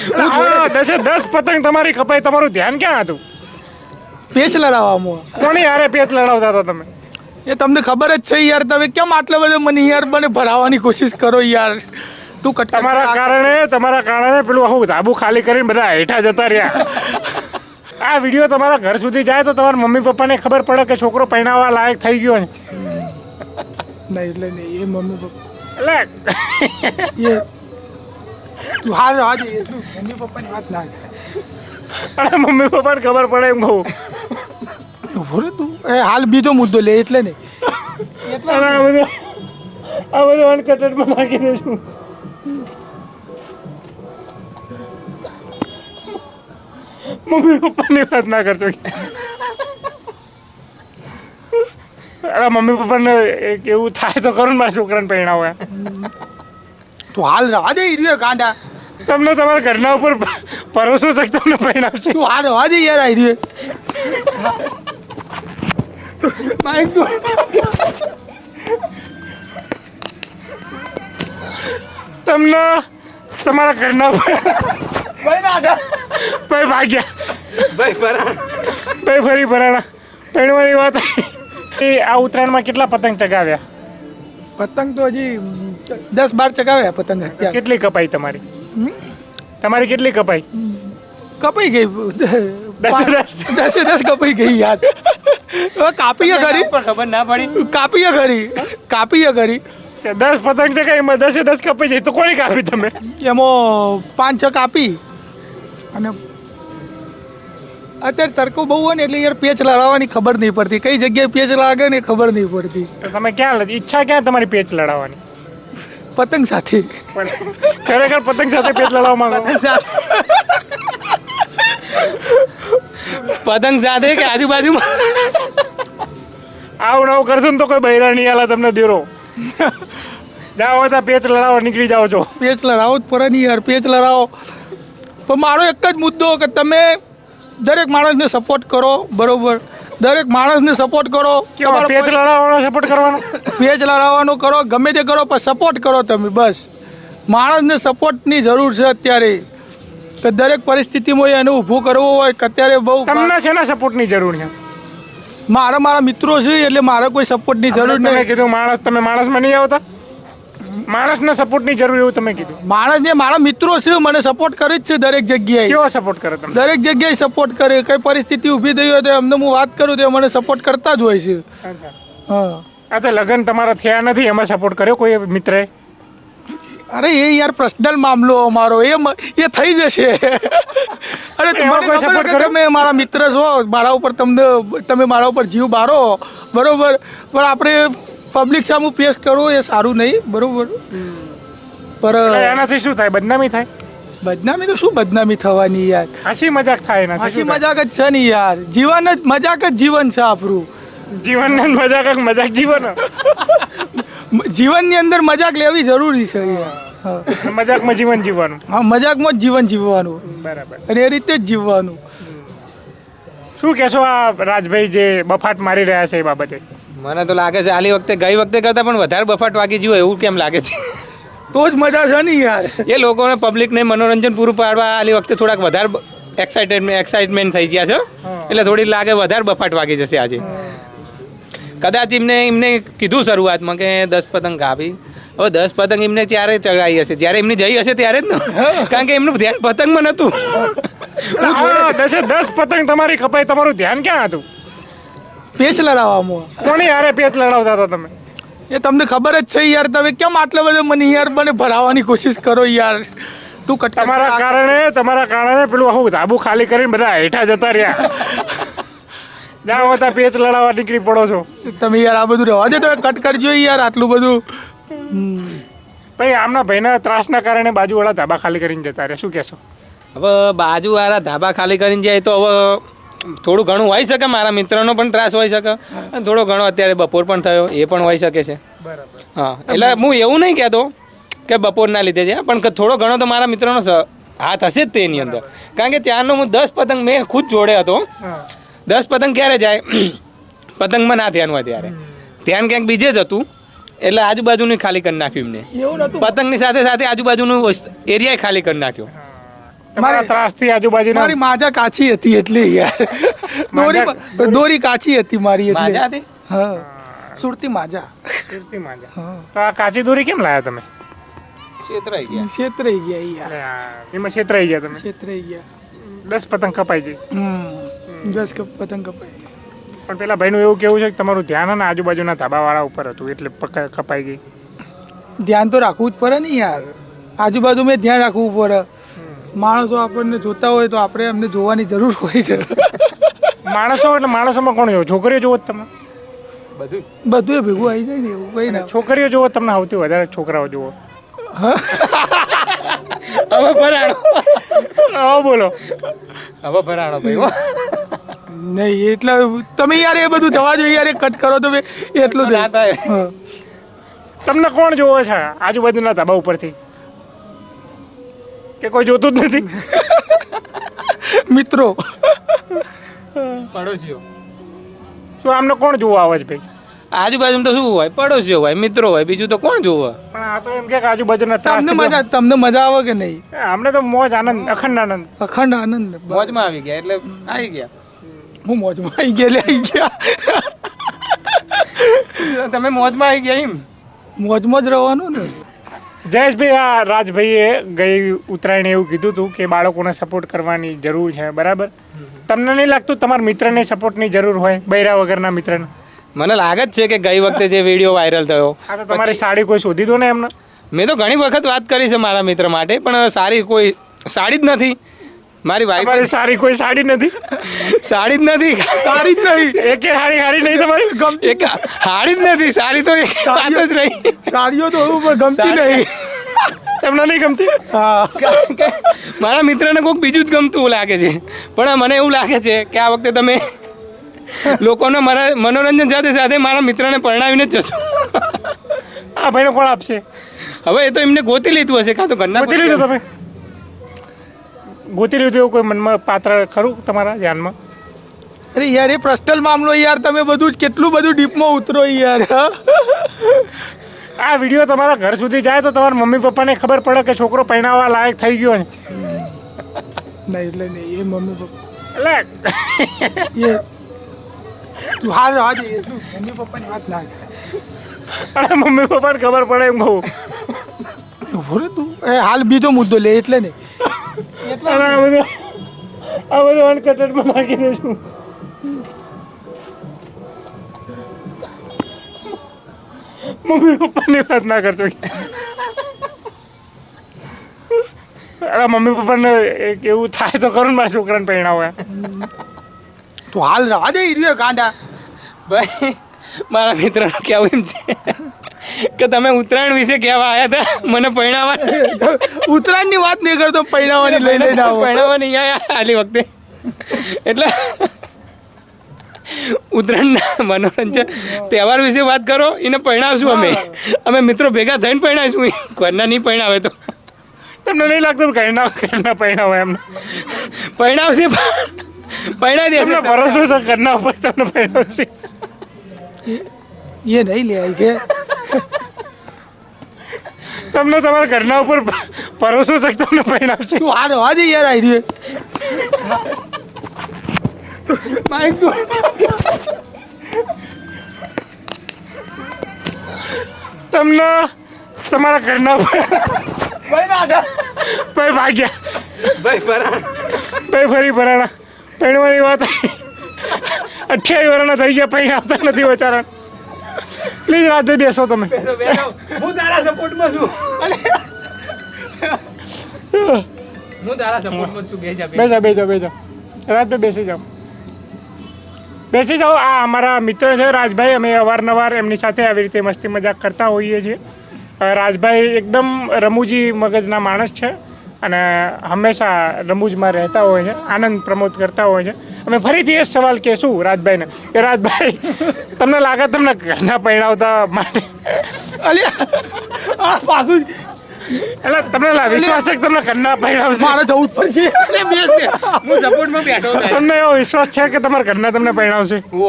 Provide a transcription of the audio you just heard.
દસે દસ પતંગ તમારી કપાઈ તમારું ધ્યાન ક્યાં હતું? પેચ લડાવવામાં કોની યારે પેચ લડાવતા હતા તમે? એ તમને ખબર જ છે યાર તમે કેમ આટલા બધા મને યાર મને ભરાવવાની કોશિશ કરો યાર? તું કટ તમારા કારણે તમારા કારણે પેલું આખું ધાબુ ખાલી કરીને બધા હેઠા જતા રહ્યા. આ વીડિયો તમારા ઘર સુધી જાય તો તમારા મમ્મી પપ્પાને ખબર પડે કે છોકરો પહેણાવવા લાયક થઈ ગયો નહીં એટલે નહીં એ મમ્મી પપ્પા એટલે તું હાર એટલું મમ્મી પપ્પાની વાત ના કરે. અને મમ્મી પપ્પાને ખબર પડે એમ કહું. ઊભો રે તું એ હાલ બીજો મુદ્દો લે એટલે નહીં. એટલે આ બધું આ બધું અનકટેડમાં નાખી દઈશું મમ્મી પપ્પાની વાત ના કરજો. અરે મમ્મી પપ્પાને એક એવું થાય તો કરું ને મારા છોકરાને પહેણાવે તું હાલ રવા દે ઈર્યો કાંડા તમને તમારા ઘરના ઉપર ભરોસો છે તમને પરિણામ છે. તું હાલ રવા દે યાર આ ઈર્યો માઇક તો તમને તમારા ઘરના ઉપર ભાઈ ભાગ્યા. ભાઈ ફરી ભરાણા પહેણવાની વાત આ ઉત્તરાયણમાં કેટલા પતંગ ચગાવ્યા? પતંગ તો હજી દસ બાર ચગાવ્યા પતંગ અત્યારે. કેટલી કપાઈ તમારી? તમારી કેટલી કપાઈ? કપાઈ ગઈ. દસે દસ. દસે દસ કપાઈ ગઈ યાદ કાપીએ ખરી. ખબર ના પડી. કાપીએ ખરી. કાપીએ ખરી. દસ પતંગ છે એમાં દસે દસ કપાઈ જાય તો કોણે કાપી તમે? એમાં પાંચ છ કાપી. અને અત્યારે તડકો બહુ હોય ને એટલે યાર પેચ લડાવવાની ખબર નહીં પડતી. કઈ જગ્યાએ પેચ લાગે ને ખબર નહીં પડતી. તો તમે ક્યાં ઈચ્છા ક્યાં તમારી પેચ લડાવવાની? પતંગ સાથે. ખરેખર પતંગ સાથે પેચ લડાવવા માંગો? પતંગ સાથે. કે આજુબાજુમાં? આવું નવું કરશો ને તો કોઈ બૈરા નહીં આલા તમને દેરો. જાઓ હોય તો પેચ લડાવવા નીકળી જાઓ છો. પેચ લડાવો જ પડે નહીં યાર પેચ લડાવો. પણ મારો એક જ મુદ્દો કે તમે દરેક માણસને સપોર્ટ કરો બરોબર? દરેક માણસને સપોર્ટ કરો. પેચ લડાવવાનો સપોર્ટ કરવાનો? પેચ લડાવવાનો કરો ગમે તે કરો પણ સપોર્ટ કરો તમે બસ. માણસને સપોર્ટની જરૂર છે અત્યારે. કે દરેક પરિસ્થિતિમાં એને ઊભું કરવું હોય કે અત્યારે બહુ તમને શેના સપોર્ટની જરૂર છે? મારા મારા મિત્રો છે એટલે મારે કોઈ સપોર્ટની જરૂર નહીં. કીધું માણસ તમે માણસમાં નહીં આવતા? માણસને સપોર્ટની જરૂર એવું તમે કીધું. માણસને મારા મિત્રો છે મને સપોર્ટ કરે જ છે દરેક જગ્યાએ. કેવો સપોર્ટ કરે તમે દરેક જગ્યાએ સપોર્ટ કરે કઈ પરિસ્થિતિ ઊભી થઈ હોય તો એમને હું વાત કરું તો મને સપોર્ટ કરતા જ હોય છે. હા. આ તો લગ્ન તમારા થયા નથી એમાં સપોર્ટ કર્યો કોઈ મિત્રે? અરે એ યાર પર્સનલ મામલો અમારો એ એ થઈ જશે. અરે તમને ખબર કે તમે મારા મિત્ર છો મારા ઉપર તમને તમે મારા ઉપર જીવ બારો બરોબર? પણ આપણે પબ્લિક સામે પેશ કરવું એ સારું નહીં બરોબર? પર એનાથી શું થાય? બદનામી થાય? બદનામી તો શું બદનામી થવાની યાર? હસી મજાક થાય એનાથી હસી મજાક જ છે ને યાર. જીવન જ મજાક જ જીવન છે આપણું. જીવનને મજાક જ મજાક જીવન. જીવનની અંદર મજાક લેવી જરૂરી છે યાર. મજાકમાં જીવન જીવવાનું. હા મજાકમાં જ જીવન જીવવાનું. બરાબર. અને એ રીતે જ જીવવાનું. શું કહેશો આ રાજભાઈ જે બફાટ મારી રહ્યા છે એ બાબતે? મને તો લાગે છે આલી વખતે ગઈ વખતે કરતાં પણ વધારે બફાટ વાગી ગયો એવું કેમ લાગે છે? તો જ મજા છે ને યાર. એ લોકોને પબ્લિકને મનોરંજન પૂરું પાડવા આલી વખતે થોડાક વધારે એક્સાઇટેડમેન્ટ એક્સાઇટમેન્ટ થઈ ગયા છે. એટલે થોડી લાગે વધારે બફાટ વાગી જશે આજે. કદાચ એમને એમને કીધું શરૂઆતમાં કે દસ પતંગ કાપી. હવે દસ પતંગ એમને ત્યારે ચગાવી હશે. જ્યારે એમની જઈ હશે ત્યારે જ ને. કારણ કે એમનું ધ્યાન પતંગમાં નહોતું. દસે દસ પતંગ તમારી કપાઈ તમારું ધ્યાન ક્યાં હતું? પેચ લડાવવામાં કોની યારે પેચ લડાવતા હતા તમે? એ તમને ખબર જ છે યાર તમે કેમ આટલા બધા મને યાર મને ભરાવવાની કોશિશ કરો યાર? તું કટ તમારા કારણે તમારા કારણે પેલું આખું ધાબુ ખાલી કરીને બધા હેઠા જતા રહ્યા. જાઓ હતા પેચ લડાવવા નીકળી પડો છો. તમે યાર આ બધું રહેવા દે તમે કટ કરજો યાર આટલું બધું. ભાઈ આમના ભાઈના ત્રાસના કારણે બાજુવાળા ધાબા ખાલી કરીને જતા રહ્યા. શું કહેશો? હવે બાજુવાળા ધાબા ખાલી કરીને જાય તો હવે થોડું ઘણું હોઈ શકે મારા મિત્રનો પણ ત્રાસ હોઈ શકે. અને થોડો ઘણો અત્યારે બપોર પણ થયો એ પણ હોઈ શકે છે. હા એટલે હું એવું નહીં કહેતો કે બપોરના લીધે છે પણ થોડો ઘણો તો મારા મિત્રનો હાથ હશે જ તેની અંદર. કારણ કે ચારનો હું દસ પતંગ મેં ખુદ જોડે હતો. દસ પતંગ ક્યારે જાય? પતંગમાં ના ધ્યાન હોય ત્યારે. ધ્યાન ક્યાંક બીજે જ હતું એટલે આજુબાજુની ખાલી કરી નાખ્યું એમને. પતંગની સાથે સાથે આજુબાજુનું એરિયા ખાલી કરી નાખ્યો. મારી ત્રાસથી આજુબાજુ મારી માજા કાચી હતી એટલે યાર. દોરી દોરી કાચી હતી મારી એટલે. માજા હતી? હા. સુરતી માજા. સુરતી માજા. તો આ કાચી દોરી કેમ લાયા તમે? છેતરાઈ ગયા. છેતરાઈ ગયા યાર. એમાં છેતરાઈ ગયા તમે? છેતરાઈ ગયા. દસ પતંગ કપાઈ ગઈ. હમ. દસ કપ પતંગ કપાઈ પણ પેલા ભાઈનું એવું કેવું છે કે તમારું ધ્યાન ને આજુબાજુના ધાબાવાળા ઉપર હતું એટલે કપાઈ ગઈ. ધ્યાન તો રાખવું જ પડે ને યાર. આજુબાજુ મેં ધ્યાન રાખવું પડે. માણસો આપણને જોતા હોય તો આપણે એમને જોવાની જરૂર હોય છે. માણસો એટલે માણસોમાં કોણ જોવો છોકરીઓ જોવો તમે. બધું. બધું ભેગું આવી જાય ને એવું કઈ ના. છોકરીઓ જોવો તમને આવતી વધારે છોકરાઓ જોવો. હવે ભરાણો. હા બોલો. હવે ભરાણો ભાઈ નહીં એટલે તમે યાર એ બધું જવા જોઈએ યાર કટ કરો તમે એટલું જ. તમને કોણ જોવો છે? આજુબાજુના ધાબા ઉપરથી. કે કોઈ જોતું જ નથી. મિત્રો. પડોશીઓ. શું આમને કોણ જોવા આવે છે ભાઈ? આજુબાજુ તો શું હોય? પડોશીઓ હોય મિત્રો હોય બીજું તો કોણ જોવે? પણ આ તો એમ કે આજુબાજુ નથી તમને મજા તમને મજા આવે કે નહીં? અમને તો મોજ આનંદ અખંડ આનંદ. અખંડ આનંદ. મોજમાં આવી ગયા એટલે આવી ગયા. હું મોજમાં આવી ગયા આવી ગયા. તમે મોજમાં આવી ગયા એમ? મોજમાં જ રહેવાનું ને. જયેશભાઈ આ રાજભાઈએ ગઈ ઉત્તરાયણ એવું કીધું હતું કે બાળકોને સપોર્ટ કરવાની જરૂર છે બરાબર? તમને નહીં લાગતું તમારા મિત્રને સપોર્ટની જરૂર હોય બૈરા વગરના મિત્રને? મને લાગે જ છે કે ગઈ વખતે જે વીડિયો વાયરલ થયો તમારી સાડી કોઈ શોધી દો ને એમને. મેં તો ઘણી વખત વાત કરી છે મારા મિત્ર માટે પણ સારી કોઈ સાડી જ નથી. મારી વાઈફ મારી સારી કોઈ સાડી નથી? સાડી જ નથી. સારી જ નહીં. એકે હારી હારી નહીં તમારી? ગમતી એક હારી જ નથી. સાડી તો એક વાત જ રહી. સાડીઓ તો હું પણ ગમતી નહીં. તમને નહીં ગમતી? હા. મારા મિત્રને કોઈક બીજું જ ગમતું લાગે છે. પણ મને એવું લાગે છે કે આ વખતે તમે લોકોને મારા મનોરંજન સાથે સાથે મારા મિત્રને પરણાવીને જ જશો. આ ભાઈને કોણ આપશે? હવે એ તો એમને ગોતી લીધું હશે કાં તો ઘરના ગોતી લીધું તમે? ગોતી લીધું એવું કોઈ મનમાં પાત્ર ખરું તમારા ધ્યાનમાં? અરે યાર એ પર્સનલ મામલો યાર તમે બધું કેટલું બધું ડીપમાં ઉતરો યાર. આ વીડિયો તમારા ઘર સુધી જાય તો તમારા મમ્મી પપ્પાને ખબર પડે કે છોકરો પરણાવવા લાયક થઈ ગયો ને નહીં એટલે નહીં એ મમ્મી પપ્પા એટલે તું હાલ હા મમ્મી પપ્પાની વાત ના કરે. અરે મમ્મી પપ્પાને ખબર પડે એમ કહું. તું. એ હાલ બીજો મુદ્દો લે એટલે નહીં. અને આ બધું આ બધું અનકટેડમાં નાખી દઈશું મમ્મી પપ્પાની વાત ના કરશો અરે મમ્મી પપ્પાને એક એવું થાય તો કરું મારા છોકરાને પરણાવો તું હાલ રાહ દે ઈર્યો કાંડા ભાઈ મારા મિત્રનું કહેવું એમ છે? કે તમે ઉત્તરાયણ વિશે કહેવા આવ્યા હતા? મને પરણાવવા ઉત્તરાયણની વાત નહીં કરતો પરણાવવાની લઈ લઈને આવો. પરણાવવા નહીં આવ્યા આલી વખતે. એટલે ઉત્તરાયણના મનોરંજન તહેવાર વિશે વાત કરો એને પરણાવશું અમે. અમે મિત્રો ભેગા થઈને પરણાવીશું. ઘરના નહીં પરણાવે તો. તમને નહીં લાગતું ઘરના ઘરના પરણાવો એમને? પરણાવશે પરણાવી દેશે. ભરોસો છે ઘરના ઉપર તમને પરણાવશે? એ નહીં લે કે તમને તમારા ઘરના ઉપર ભરોસો છે તમને પરણાવશે તું હાલ રાહ દે યાર આઈ રહ્યો. માઇક તો તમને તમારા ઘરના ઉપર ભાઈ ભાગ્યા. ભાઈ ભરાણા ભાઈ ફરી ભરાણા પરણવાની વાત અઠ્યાવીસ વર્ષના થઈ ગયા પછી આવતા નથી બચારા પ્લીઝ રાજભાઈ બેસો તમે. હું તારા સપોર્ટમાં છું હું તારા સપોર્ટમાં છું બેજા બેજા બેજા બેજા રાજભાઈ બેસી જાઓ. બેસી જાઓ. આ અમારા મિત્ર છે રાજભાઈ. અમે અવારનવાર એમની સાથે આવી રીતે મસ્તી મજાક કરતા હોઈએ છીએ. રાજભાઈ એકદમ રમૂજી મગજના માણસ છે અને હંમેશા રમૂજમાં રહેતા હોય છે આનંદ પ્રમોદ કરતા હોય છે. અમે ફરીથી એ સવાલ કહેશું રાજભાઈને કે રાજભાઈ તમને લાગે તમને ઘરના પરણાવતા માટે? અલ્યા આ પાછું એટલે તમને વિશ્વાસ છે કે તમને ઘરના પરણાવશે? મારે જવું જ પડશે. હું સપોર્ટમાં બેઠો તમને એવો વિશ્વાસ છે કે તમારા ઘરના તમને પરણાવશે? હું